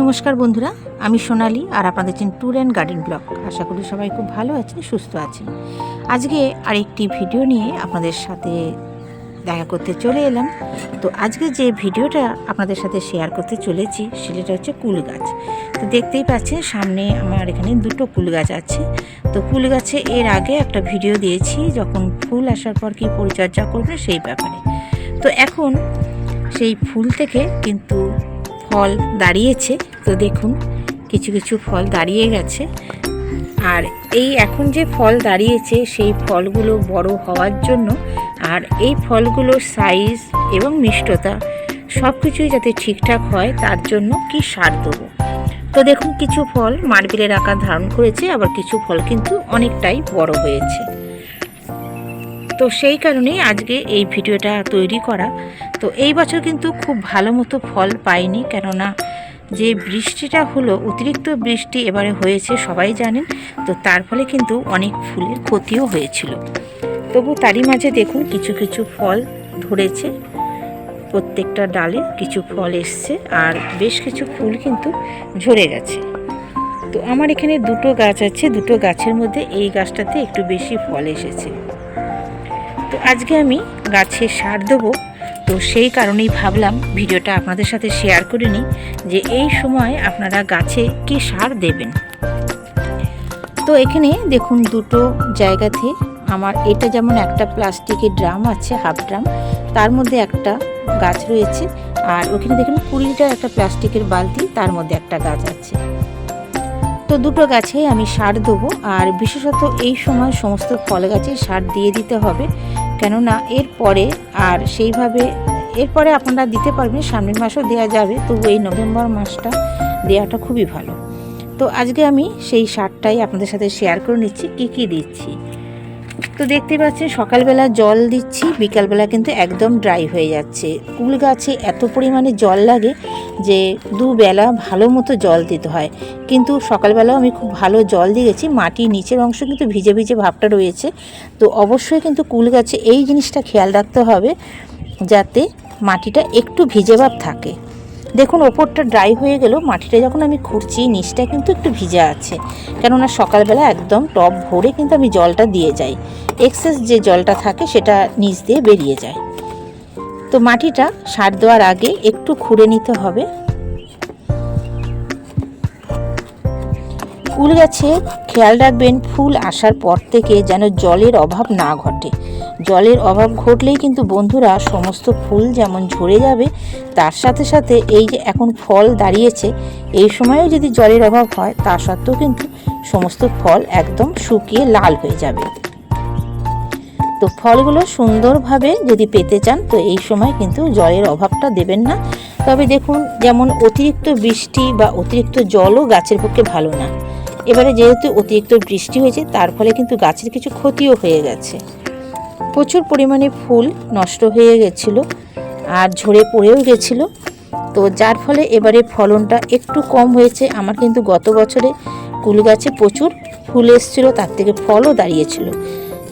নমস্কার বন্ধুরা, আমি সোনালি আর আপনাদের চিন ট্যুর অ্যান্ড গার্ডেন ব্লগ। আশা করি সবাই খুব ভালো আছেন, সুস্থ আছেন। আজকে আরেকটি ভিডিও নিয়ে আপনাদের সাথে দেখা করতে চলে এলাম। তো আজকে যে ভিডিওটা আপনাদের সাথে শেয়ার করতে চলেছি, সেটা হচ্ছে কুল গাছ। তো দেখতেই পাচ্ছেন, সামনে আমার এখানে দুটো কুল গাছ আছে। তো কুল গাছে এর আগে একটা ভিডিও দিয়েছি, যখন ফুল আসার পর কি পরিচর্যা করবে সেই ব্যাপারে। তো এখন সেই ফুল থেকে কিন্তু ফল দাঁড়িয়েছে। তো দেখুন, কিছু কিছু ফল দাঁড়িয়ে গেছে। আর এই এখন যে ফল দাঁড়িয়েছে, সেই ফলগুলো বড় হওয়ার জন্য আর এই ফলগুলোর সাইজ এবং মিষ্টতা সব কিছুই যাতে ঠিকঠাক হয়, তার জন্য কি সার দেবো? তো দেখুন, কিছু ফল মার্বেলের আকার ধারণ করেছে, আবার কিছু ফল কিন্তু অনেকটাই বড় হয়েছে। তো সেই কারণেই আজকে এই ভিডিওটা তৈরি করা তো এই বছর কিন্তু খুব ভালো মতো ফল পাইনি, কেননা যে বৃষ্টিটা হলো, অতিরিক্ত বৃষ্টি এবারে হয়েছে, সবাই জানেন, তো তার ফলে কিন্তু অনেক ফুলের ক্ষতিও হয়েছিল। তবু তারই মাঝে দেখুন, কিছু কিছু ফল ধরেছে, প্রত্যেকটা ডালে কিছু ফল এসছে, আর বেশ কিছু ফুল কিন্তু ঝরে গেছে। তো আমার এখানে দুটো গাছ আছে, দুটো গাছের মধ্যে এই গাছটাতে একটু বেশি ফল এসেছে। তো আজকে আমি গাছে সার দেবো তো সেই কারণেই ভাবলাম ভিডিওটা আপনাদের সাথে শেয়ার করে নিই যে এই সময় আপনারা গাছে কি সার দেবেন। তো এখানে দেখুন দুটো জায়গাতে আমার এটা যেমন একটা প্লাস্টিকের ড্রাম আছে হাফ ড্রাম তার মধ্যে একটা গাছ রয়েছে আর ওখানে দেখুন কুড়ি লিটার একটা প্লাস্টিকের বালতি, তার মধ্যে একটা গাছ আছে। তো দুটো গাছেই আমি সার দেবো আর বিশেষত এই সময় সমস্ত ফল গাছে সার দিয়ে দিতে হবে, কেননা এরপরে আর সেইভাবে এরপরে আপনারা দিতে পারবেন, সামনের মাসও দেওয়া যাবে। তবু এই নভেম্বর মাসটা দেওয়াটা খুবই ভালো। তো আজকে আমি সেই সারটাই আপনাদের সাথে শেয়ার করে নিচ্ছি, কী কী দিচ্ছি। তো দেখতে পাচ্ছেন, সকালবেলা জল দিচ্ছি, বিকালবেলা কিন্তু একদম ড্রাই হয়ে যাচ্ছে। কুল গাছে এত পরিমাণে জল লাগে যে দুবেলা ভালো মতো জল দিতে হয়। কিন্তু সকালবেলাও আমি খুব ভালো জল দিয়েছি, মাটির নিচের অংশ কিন্তু ভিজে ভিজে ভাবটা রয়েছে। তো অবশ্যই কিন্তু কুল গাছে এই জিনিসটা খেয়াল রাখতে হবে, যাতে মাটিটা একটু ভিজে ভাব থাকে। দেখুন, ওপরটা ড্রাই হয়ে গেল, মাটিটা যখন আমি খুঁড়ছি, নিচটা কিন্তু একটু ভিজা আছে। কেননা সকালবেলা একদম টপ ভরে কিন্তু আমি জলটা দিয়ে যাই। এক্সেস যে জলটা থাকে, সেটা নিচ দিয়ে বেরিয়ে যায়। তো মাটিটা সার দেওয়ার আগে একটু খুঁড়ে নিতে হবে। ফুল গাছে, খেয়াল রাখবেন, ফুল আসার পর থেকে যেন জলের অভাব না ঘটে। জলের অভাব ঘটলেই কিন্তু বন্ধুরা সমস্ত ফুল যেমন ঝরে যাবে, তার সাথে সাথে এই যে এখন ফল দাঁড়িয়েছে, এই সময়েও যদি জলের অভাব হয়, তা সত্ত্বেও কিন্তু সমস্ত ফল একদম শুকিয়ে লাল হয়ে যাবে। তো ফলগুলো সুন্দরভাবে যদি পেতে চান, তো এই সময় কিন্তু জলের অভাবটা দেবেন না। তবে দেখুন, যেমন অতিরিক্ত বৃষ্টি বা অতিরিক্ত জলও গাছের পক্ষে ভালো না। এবারে যেহেতু অতিরিক্ত বৃষ্টি হয়েছে, তার ফলে কিন্তু গাছের কিছু ক্ষতিও হয়ে গেছে। প্রচুর পরিমাণে ফুল নষ্ট হয়ে গেছিল আর ঝরে পড়েও গেছিল। তো যার ফলে এবারে ফলনটা একটু কম হয়েছে। আমার কিন্তু গত বছরে কুল গাছে প্রচুর ফুল এসেছিল, তার থেকে ফলও দাঁড়িয়েছিল।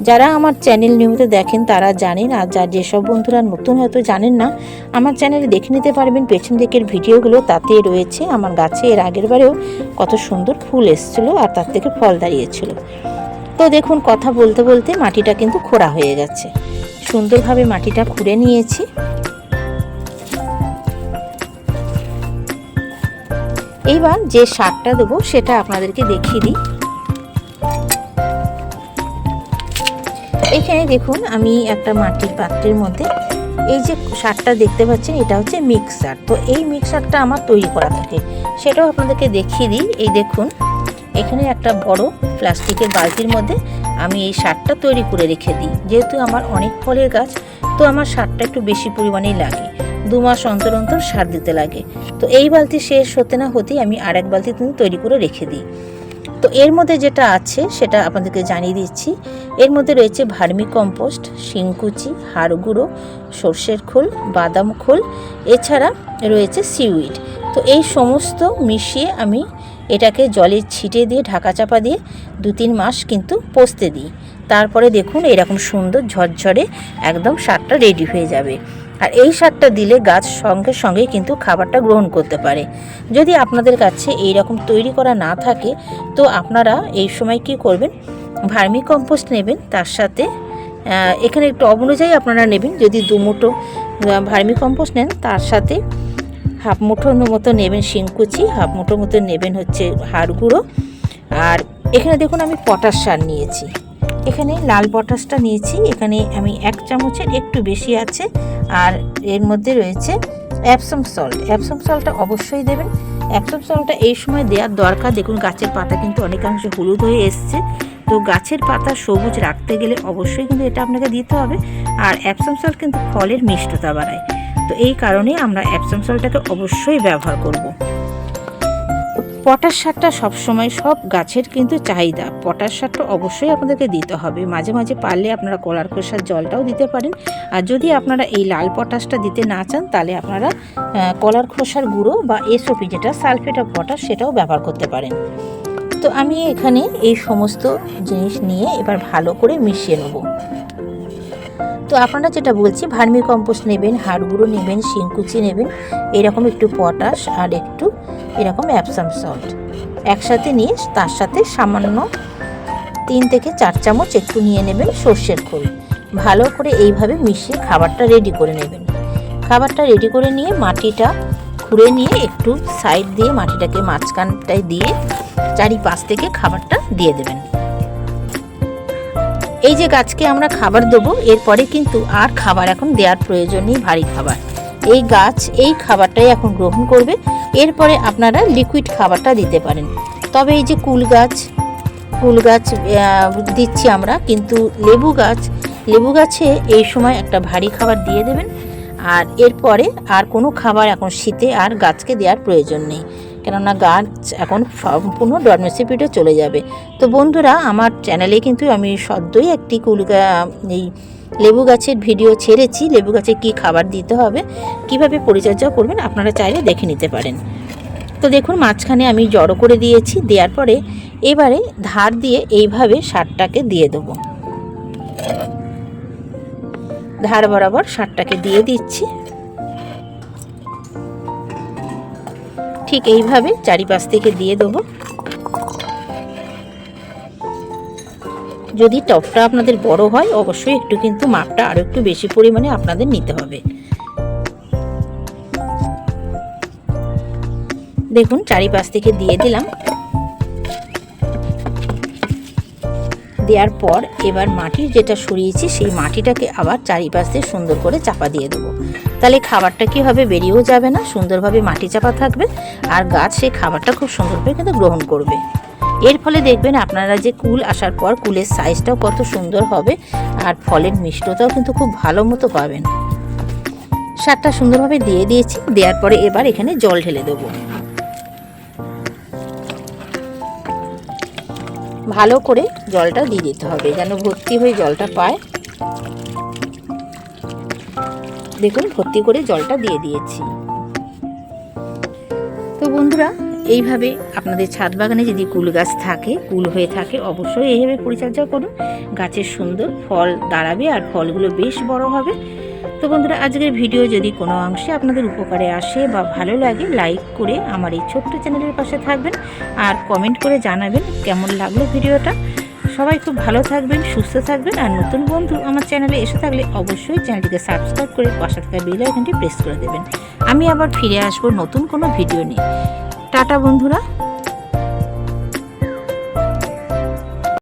যারা আমার চ্যানেল নিয়মিত দেখেন, তারা জানেন, আর যা যেসব বন্ধুরা নতুন হয়তো জানেন না, আমার চ্যানেলে দেখে নিতে পারবেন পেছন দিকের ভিডিওগুলো, তাতে রয়েছে আমার গাছে, এর আগের বারেও কত সুন্দর ফুল এসেছিল, আর তার থেকে ফল দাঁড়িয়েছিল। তো দেখুন, কথা বলতে বলতে মাটিটা কিন্তু খোঁড়া হয়ে গেছে। সুন্দরভাবে মাটিটা খুঁড়ে নিয়েছি। এইবার যে সারটা দেবো, সেটা আপনাদেরকে দেখিয়ে দিই। এখানে দেখুন, আমি একটা মাটির পাত্রের মধ্যে এই যে সারটা দেখতে পাচ্ছেন, এটা হচ্ছে মিক্সার তো এই মিক্সারটা আমার তৈরি করা থাকে। সেটাও আপনাদেরকে দেখিয়ে দিই। এই দেখুন, এখানে একটা বড় প্লাস্টিকের বালতির মধ্যে আমি এই সারটা তৈরি করে রেখে দিই। যেহেতু আমার অনেক ফলের গাছ, তো আমার সারটা একটু বেশি পরিমাণেই লাগে। দু মাস অন্তর অন্তর সার দিতে লাগে। তো এই বালতি শেষ হতে না হতেই আমি আর এক বালতি তৈরি করে রেখে দিই। তো এর মধ্যে যেটা আছে, সেটা আপনাদেরকে জানিয়ে দিচ্ছি। এর মধ্যে রয়েছে ভার্মি কম্পোস্ট শিংকুচি হাড় গুঁড়ো সর্ষের খোল, বাদাম খোল, এছাড়া রয়েছে সিউইড। তো এই সমস্ত মিশিয়ে আমি এটাকে জলে ছিটে দিয়ে, ঢাকা চাপা দিয়ে দু তিন মাস কিন্তু পোস্তে দিই। তারপরে দেখুন, এরকম সুন্দর ঝরঝরে একদম সারটা রেডি হয়ে যাবে। আর এই সারটা দিলে গাছ সঙ্গে সঙ্গে কিন্তু খাবারটা গ্রহণ করতে পারে। যদি আপনাদের কাছে এই রকম তৈরি করা না থাকে, তো আপনারা এই সময় কি করবেন? ভার্মি কম্পোস্ট নেবেন, তার সাথে এখানে একটু অনুযায়ী আপনারা নেবেন। যদি দু মুঠো ভার্মি কম্পোস্ট নেন, তার সাথে হাফ মুঠোর মতো নেবেন শিংকুচি, হাফ মুঠোর মতো নেবেন হচ্ছে হাড় গুঁড়ো। আর এখানে দেখুন আমি পটাশ সার নিয়েছি। এখানে লাল পটাশটা নিয়েছি। এখানে আমি এক চামচের একটু বেশি আছে আর এর মধ্যে রয়েছে অ্যাপসম সল্ট অ্যাপসম সল্টটা অবশ্যই দেবেন। অ্যাপসম সল্টটা এই সময় দেওয়ার দরকার। দেখুন, গাছের পাতা কিন্তু অনেকাংশ হলুদ হয়ে এসছে। তো গাছের পাতা সবুজ রাখতে গেলে অবশ্যই কিন্তু এটা আপনাকে দিতে হবে। আর অ্যাপসম সল্ট কিন্তু ফলের মিষ্টতা বাড়ায়। তো এই কারণে আমরা অ্যাপসম সল্টটাকে অবশ্যই ব্যবহার করব। পটাশ সারটা সবসময় সব গাছের কিন্তু চাহিদা। পটাশ সারটা অবশ্যই আপনাদেরকে দিতে হবে। মাঝে মাঝে পারলে আপনারা কলার খোসার জলটাও দিতে পারেন। আর যদি আপনারা এই লাল পটাশটা দিতে না চান, তাহলে আপনারা কলার খোসার গুঁড়ো বা এসওপি যেটা সালফেট অফ পটাশ সেটাও ব্যবহার করতে পারেন। তো আমি এখানে এই সমস্ত জিনিস নিয়ে এবার ভালো করে মিশিয়ে নেব। তো আপনারা যেটা বলছি ভার্মি কম্পোস্ট নেবেন হাড় গুঁড়ো নেবেন, শিংকুচি নেবেন, এরকম একটু পটাশ আর একটু এরকম অ্যাপসাম সল্ট একসাথে নিয়ে তার সাথে সামান্য তিন থেকে চার চামচ একটু নিয়ে নেবেন সর্ষের খোল। ভালো করে এইভাবে মিশিয়ে খাবারটা রেডি করে নেবেন। খাবারটা রেডি করে নিয়ে মাটিটা খুঁড়ে নিয়ে একটু সাইড দিয়ে মাটিটাকে মাঝখানটায় দিয়ে চারিপাশ থেকে খাবারটা দিয়ে দেবেন। এই যে গাছকে আমরা খাবার দেবো, এরপরে কিন্তু আর খাবার এখন দেওয়ার প্রয়োজন নেই, ভারী খাবার। এই গাছ এই খাবারটাই এখন গ্রহণ করবে। এরপরে আপনারা লিকুইড খাবারটা দিতে পারেন। তবে এই যে কুল গাছ কুল গাছ দিচ্ছি আমরা, কিন্তু লেবু গাছ, লেবু গাছে এই সময় একটা ভারী খাবার দিয়ে দেবেন। আর এরপরে আর কোনো খাবার এখন শীতে আর গাছকে দেওয়ার প্রয়োজন নেই। কেননা গাছ এখন সম্পূর্ণ ডরমেসিপিটে চলে যাবে। তো বন্ধুরা, আমার চ্যানেলে কিন্তু আমি সদ্যই একটি কুল এই লেবু গাছের ভিডিও ছেড়েছি, লেবু গাছে কি খাবার দিতে হবে, কীভাবে পরিচর্যা করবেন আপনারা চাইলে দেখে নিতে পারেন। তো দেখুন, মাঝখানে আমি জড়ো করে দিয়েছি, দেওয়ার পরে এবারে ধার দিয়ে এইভাবে সারটাকে দিয়ে দেবো। ধার বরাবর সারটাকে দিয়ে দিচ্ছি। ঠিক এইভাবে চারিপাশ থেকে দিয়ে দেবো। যদি টপটা আপনাদের বড় হয়, অবশ্যই একটু কিন্তু মাপটা আরও একটু বেশি পরিমাণে আপনাদের নিতে হবে। দেখুন, চারিপাশ থেকে দিয়ে দিলাম। দেওয়ার পর এবার মাটির যেটা সরিয়েছি, সেই মাটিটাকে আবার চারিপাশ দিয়ে সুন্দর করে চাপা দিয়ে দেবো। তাহলে খাবারটা কি হবে বেরিয়েও যাবে না, সুন্দরভাবে মাটি চাপা থাকবে, আর গাছ সেই খাবারটা খুব সুন্দরভাবে কিন্তু গ্রহণ করবে। এর ফলে দেখবেন আপনারা যে কুল আসার পর কুলের সাইজটাও কত সুন্দর হবে আর ফলের মিষ্টতাও কিন্তু খুব ভালো মতো পাবেন। সারটা সুন্দরভাবে দিয়ে দিয়েছি, দেওয়ার পরে এবার এখানে জল ঢেলে দেবো। ভালো করে জলটা দিয়ে দিতে হবে যেন ভর্তি হয়ে জলটা পায়। দেখুন, ভর্তি করে জলটা দিয়ে দিয়েছি। তো বন্ধুরা এইভাবে আপনাদের ছাদ বাগানে যদি কুল গাছ থাকে, কুল হয়ে থাকে, অবশ্যই এইভাবে পরিচর্যা করুন। গাছের সুন্দর ফল দাঁড়াবে আর ফলগুলো বেশ বড় হবে। তো বন্ধুরা, আজকের ভিডিও যদি কোনো অংশে আপনাদের উপকারে আসে বা ভালো লাগে, লাইক করে আমার এই ছোট্ট চ্যানেলের পাশে থাকবেন আর কমেন্ট করে জানাবেন কেমন লাগল ভিডিওটা। সবাই খুব ভালো থাকবেন, সুস্থ থাকবেন আর নতুন বন্ধু আমার চ্যানেলে এসে থাকলে অবশ্যই চ্যানেলটিকে সাবস্ক্রাইব করে পাশে থাকা বেল আইকনটি প্রেস করে দেবেন। আমি আবার ফিরে আসব নতুন কোনো ভিডিও নিয়ে। টাটা বন্ধুরা।